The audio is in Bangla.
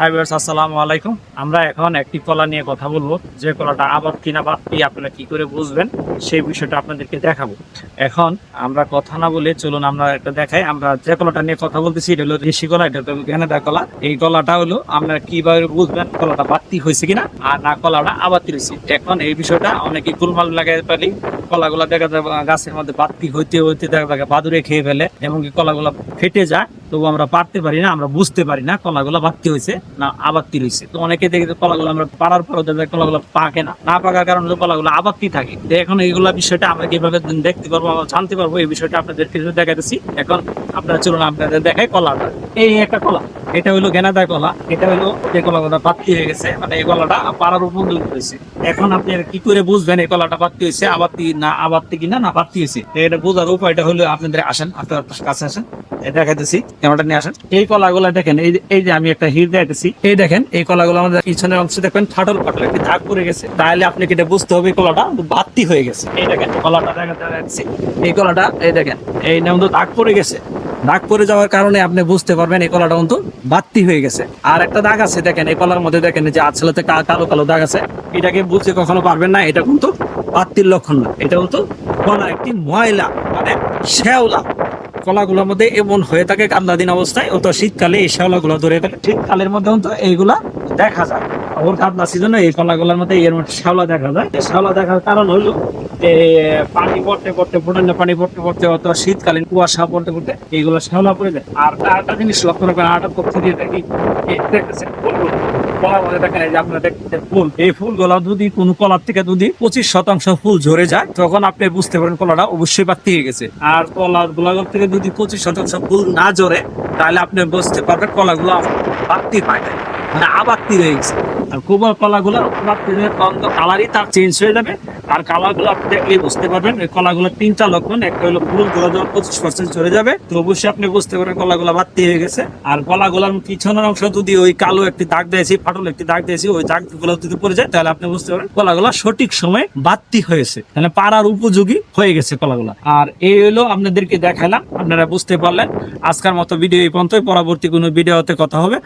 হাই ভিউয়ার্স আসসালামু আলাইকুম। আমরা এখন একটি কলা নিয়ে কথা বলব। যে কলাটা আবার কিনা বাদ দিয়ে আপনারা কি করে বুঝবেন, সেই বিষয়টা আপনাদেরকে দেখাবো। এখন আমরা কথা না বলে চলুন আমরা একটা দেখাই। আমরা যে কলাটা নিয়ে কথা বলতেছি, এটা হলো ঋষি কলা, এটা হলো গেনেদা কলা। এই কলাটা হলো, আপনারা কীভাবে বুঝবেন কলাটা বাড়তি হয়েছে কিনা, আর না কলাটা আবাতি হয়েছে। এখন এই বিষয়টা অনেকে গুলমাল লাগাই পারি কলাগুলা দেখা যায়, গাছের মধ্যে বাড়তি হইতে হইতে দেখা যায়, বাদুরে খেয়ে ফেলে এবং কি কলাগুলা ফেটে যায়। তবু আমরা পারতে পারি না, আমরা বুঝতে পারি না কলাগুলো বাড়তি হয়েছে না আবাত্তি রয়েছে। তো অনেকে দেখে কলাগুলো আমরা পাড়ার পরও যায় কলাগুলো পাকে না। না পাকার কারণে কলাগুলো আবাত্তি থাকে। তো এখন এইগুলা বিষয়টা আমরা কীভাবে দেখতে পারব আমরা জানতে পারব এই বিষয়টা আপনাদের দেখাতেছি এখন আপনারা চলুন আপনাদের দেখায় কলাটা। এই একটা কলা। এটা হলো গেনাদা কলা এটা হলো যে কলাগুলো বাত্তি হয়ে গেছে মানে এই কলাটা পাড়ার উপযোগী হয়েছে এখন আপনি কি করে বুঝবেন এই কলাটা বাত্তি হয়েছে আবাত্তি না আবাত্তি কিনা না বাত্তি হয়েছে? এটা বোঝার উপায়টা হলো আপনাদের আসেন, আপনার কাছে আসেন দেখাইতেছি এই দেখেন, এই যে- আমি একটা এই দেখেন, এই আমাদের অংশে গেছে। এটা বুঝতে হবে কলাটা হয়ে গেছে। এই দেখেন, কলাটা এই কলাটা, এই দেখেন, এই গেছে। দাগ পড়ে যাওয়ার কারণে আপনি বুঝতে পারবেন এই কলাটা কিন্তু বাত্তি হয়ে গেছে। আর একটা দাগ আছে দেখেন, এই কলার মধ্যে দেখেন যে আছলাতে কালো কালো দাগ আছে, এটাকে বুঝতে কখনো পারবেন না, এটা কিন্তু বাত্তির লক্ষণ না। এটা কিন্তু কলা একটি ময়লা মানে শ্যাওলা। কলাগুলোর মধ্যে এমন হয়ে থাকে কান্দাদিন অবস্থায় ও তো শীতকালে এই শ্যাওলাগুলো ধরে থাকে শীতকালের মধ্যে তো এইগুলা দেখা যায়। ওর কাতলা সিজনে এই কলাগুলোর মধ্যে এর মধ্যে শ্যাওলা দেখা যায়। শ্যাওলা দেখার কারণ হলো যে, পানি পড়তে পড়তে ফুটানো পানি পড়তে পড়তে অত শীতকালীন কুয়াশা পড়তে পড়তে এইগুলো শ্যাওলা পড়ে যায়। আর একটা জিনিস লক্ষ্য রাখবেন আটা পক্ষে দিয়ে এই দেখতেছেন দেখেন যে ফুল। এই যদি কোনো কলার থেকে যদি পঁচিশ শতাংশ ফুল ঝরে যায়, তখন আপনি বুঝতে পারেন কলাটা অবশ্যই বাড়তি গেছে। আর থেকে যদি পঁচিশ শতাংশ ফুল না তাহলে আপনি বুঝতে পারবেন পায় মানে আবাত্তি হয়ে গেছে। আর কোমল কলাগুলো বাড়তি হয়ে কালারই তার চেঞ্জ হয়ে যাবে। আর কালারগুলো আপনি দেখলে বুঝতে পারবেন এই কলাগুলোর তিনটা লক্ষণ, একটা হলো ফুলগুলো যখন পঁচিশ পার্সেন্ট চলে যাবে। তো অবশ্যই আপনি বুঝতে পারবেন কলাগুলো বাড়তি হয়ে গেছে। আর কলাগুলোর পিছনের অংশ যদি ওই কালো একটি দাগ দিয়েছি ফাটল একটি দাগ দিয়েছি ওই দাগগুলো যদি পড়ে যায়, তাহলে আপনি বুঝতে পারবেন কলাগুলো সঠিক সময়ে বাড়তি হয়েছে। মানে পাড়ার উপযোগী হয়ে গেছে কলাগুলো। আর এই হলো আপনাদেরকে দেখালাম, আপনারা বুঝতে পারলেন। আজকের মতো ভিডিও এই পর্যন্তই, পরবর্তী কোনো ভিডিওতে কথা হবে।